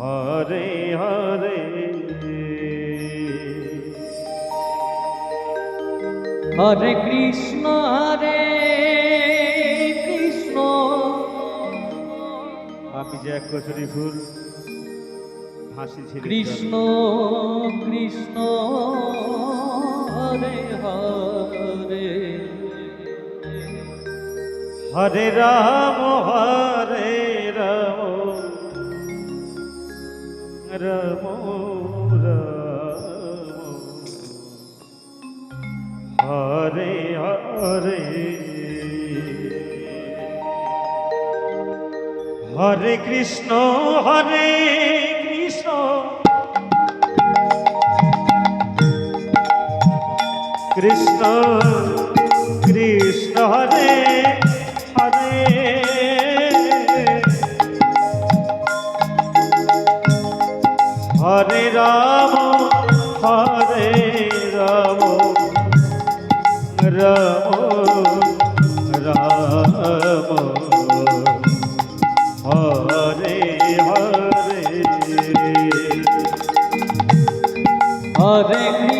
হরে হরে। হরে কৃষ্ণ হরে কৃষ্ণ। আমি যে এক কচুরি ফুল হাসি ছিল কৃষ্ণ কৃষ্ণ হরে হরে। হরে রাম হরে রাম রাম হরে হরে হরে কৃষ্ণ হরে কৃষ্ণ কৃষ্ণ কৃষ্ণ রাম হরে রাম রাম রাম হরে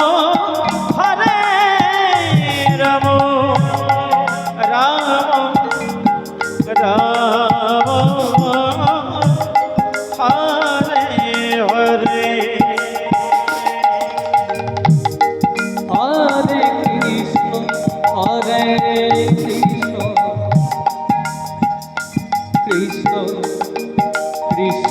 কৃষ্ণ কৃষ্ণ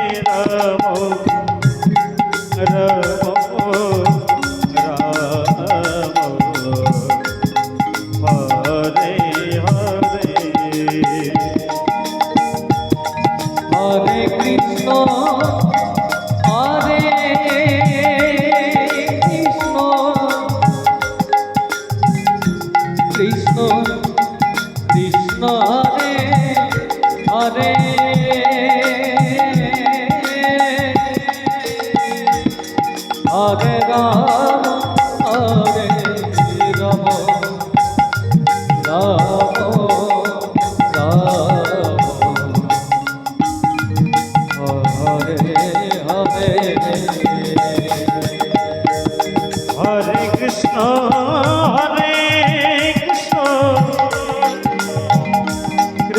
কৃষ্ণ